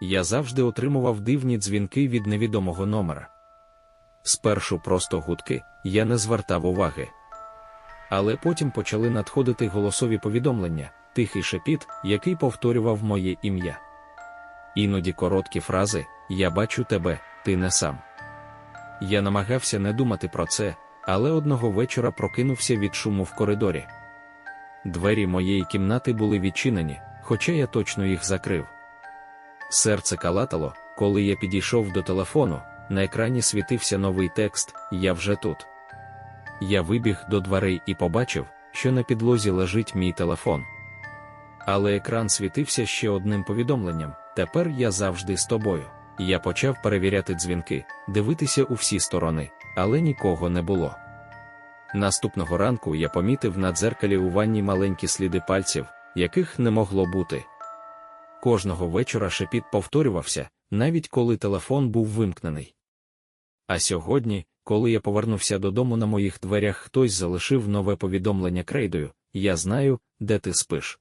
я завжди отримував дивні дзвінки від невідомого номера. Спершу просто гудки, я не звертав уваги. Але потім почали надходити голосові повідомлення, тихий шепіт, який повторював моє ім'я. Іноді короткі фрази Я бачу тебе, ти не сам. Я намагався не думати про це, але одного вечора прокинувся від шуму в коридорі. Двері моєї кімнати були відчинені, хоча я точно їх закрив. Серце калатало, коли я підійшов до телефону, на екрані світився новий текст Я вже тут. Я вибіг до дверей і побачив, що на підлозі лежить мій телефон. Але екран світився ще одним повідомленням Тепер я завжди з тобою. Я почав перевіряти дзвінки, дивитися у всі сторони, але нікого не було. Наступного ранку я помітив на дзеркалі у ванні маленькі сліди пальців, яких не могло бути. Кожного вечора шепіт повторювався, навіть коли телефон був вимкнений. А сьогодні, коли я повернувся додому на моїх дверях, хтось залишив нове повідомлення крейдою: Я знаю, де ти спиш.